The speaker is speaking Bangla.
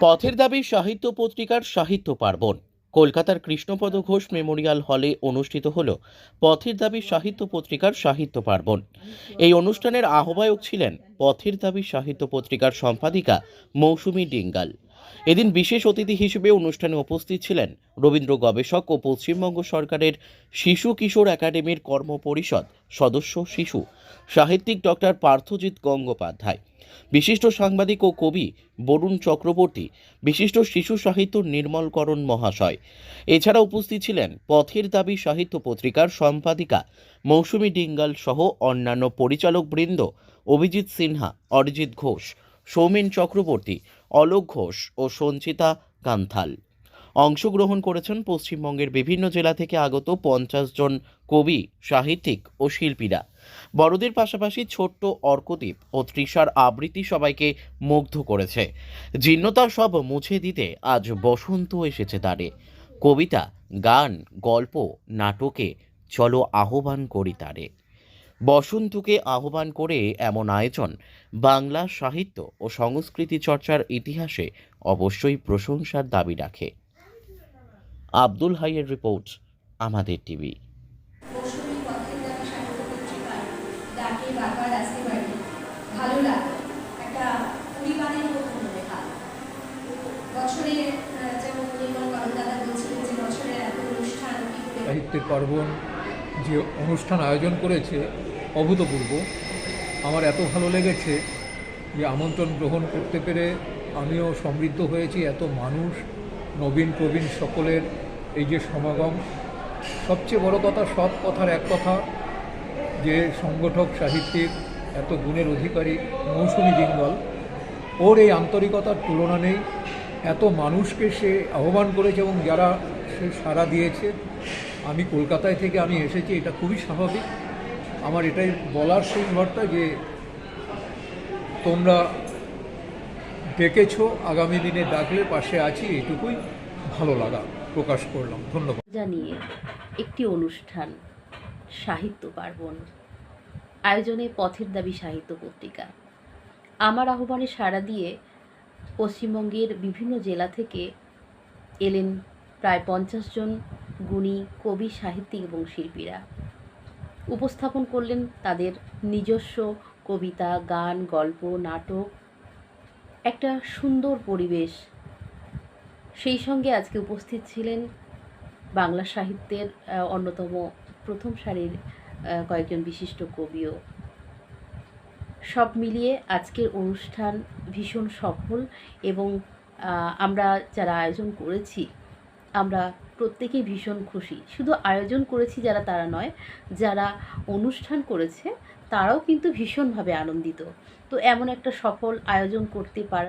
পথের দাবি সাহিত্য পত্রিকার সাহিত্য পার্বণ। কলকাতার কৃষ্ণপদ ঘোষ মেমোরিয়াল হলে অনুষ্ঠিত হল পথের দাবি সাহিত্য পত্রিকার সাহিত্য পার্বণ। এই অনুষ্ঠানের আহ্বায়ক ছিলেন পথের দাবি সাহিত্য পত্রিকার সম্পাদিকা মৌসুমী ডিঙ্গাল। এদিন বিশেষ অতিথি হিসেবে অনুষ্ঠানে উপস্থিত ছিলেন রবীন্দ্র গবেষক ও পশ্চিমবঙ্গ সরকারের শিশু কিশোর একাডেমির কর্মপরিষদ সদস্য শিশু সাহিত্যিক ডক্টর পার্থজিৎ গঙ্গোপাধ্যায়, বিশিষ্ট সাংবাদিক ও কবি বরুণ চক্রবর্তী, বিশিষ্ট শিশু সাহিত্য নির্মলকরণ মহাশয়। এছাড়া উপস্থিত ছিলেন পথের দাবি সাহিত্য পত্রিকার সম্পাদিকা মৌসুমী ডিঙ্গাল সহ অন্যান্য পরিচালক বৃন্দ অভিজিৎ সিনহা, অরিজিৎ ঘোষ সৌমেন চক্রবর্তী, অলোক ঘোষ ও সঞ্চিতা কান্থাল। অংশগ্রহণ করেছেন পশ্চিমবঙ্গের বিভিন্ন জেলা থেকে আগত পঞ্চাশ জন কবি, সাহিত্যিক ও শিল্পীরা। বড়দের পাশাপাশি ছোট্ট অর্কদ্বীপ ও তৃষার আবৃত্তি সবাইকে মুগ্ধ করেছে। জীর্ণতা সব মুছে দিতে আজ বসন্ত এসেছে তারে। কবিতা, গান, গল্প, নাটকে চলো আহ্বান করি তারে। বসন্তকে আহ্বান করে এমন আয়োজন। বাংলা সাহিত্য ও সংস্কৃতি চর্চার ইতিহাসে অবশ্যই প্রশংসার দাবি রাখে। আব্দুল হাইয়ের রিপোর্ট, আমাদের টিভি। সাহিত্যের পার্বণ যে অনুষ্ঠান আয়োজন করেছে অভূতপূর্ব। আমার এত ভালো লেগেছে যে আমন্ত্রণ গ্রহণ করতে পেরে আমিও সমৃদ্ধ হয়েছি, এত মানুষ, নবীন, প্রবীণ সকলের এই যে সমাগম। সবচেয়ে বড় কথা, সব কথার এক কথা, যে সংগঠক, সাহিত্যিক, এত গুণের অধিকারী মৌসুমী জিঙ্গল। ওর এই আন্তরিকতার তুলনা নেই। এত মানুষকে সে আহ্বান করেছে এবং যারা সে সাড়া দিয়েছে আমি কলকাতায় থেকে আমি এসেছি, এটা খুবই স্বাভাবিক। আমার এটাই বলার শেষ বার্তা যে তোমরা ডেকেছ, আগামী দিনে ডাকলে পাশে আছি, এটুকুই ভালো লাগা প্রকাশ করলাম। ধন্যবাদ। জানিয়ে একটি অনুষ্ঠান, সাহিত্য পার্বণ। আয়োজনে পথের দাবি সাহিত্য পত্রিকা। আমার আহ্বানে সাড়া দিয়ে পশ্চিমবঙ্গের বিভিন্ন জেলা থেকে এলেন প্রায় পঞ্চাশ জন গুণী কবি, সাহিত্যিক এবং শিল্পীরা। উপস্থাপন করলেন তাদের নিজস্ব কবিতা, গান, গল্প, নাটক, একটা সুন্দর পরিবেশ। সেই সঙ্গে আজকে উপস্থিত ছিলেন বাংলা সাহিত্যের অন্যতম প্রথম সারির কয়েকজন বিশিষ্ট কবিও। সব মিলিয়ে আজকের অনুষ্ঠান ভীষণ সফল এবং আমরা যারা আয়োজন করেছি আমরা প্রত্যেকেই ভীষণ খুশি। শুধু আয়োজন করেছি যারা তারা নয়, যারা অনুষ্ঠান করেছে, তারাও কিন্তু ভীষণভাবে আনন্দিত। তো এমন একটা সফল আয়োজন করতে পারা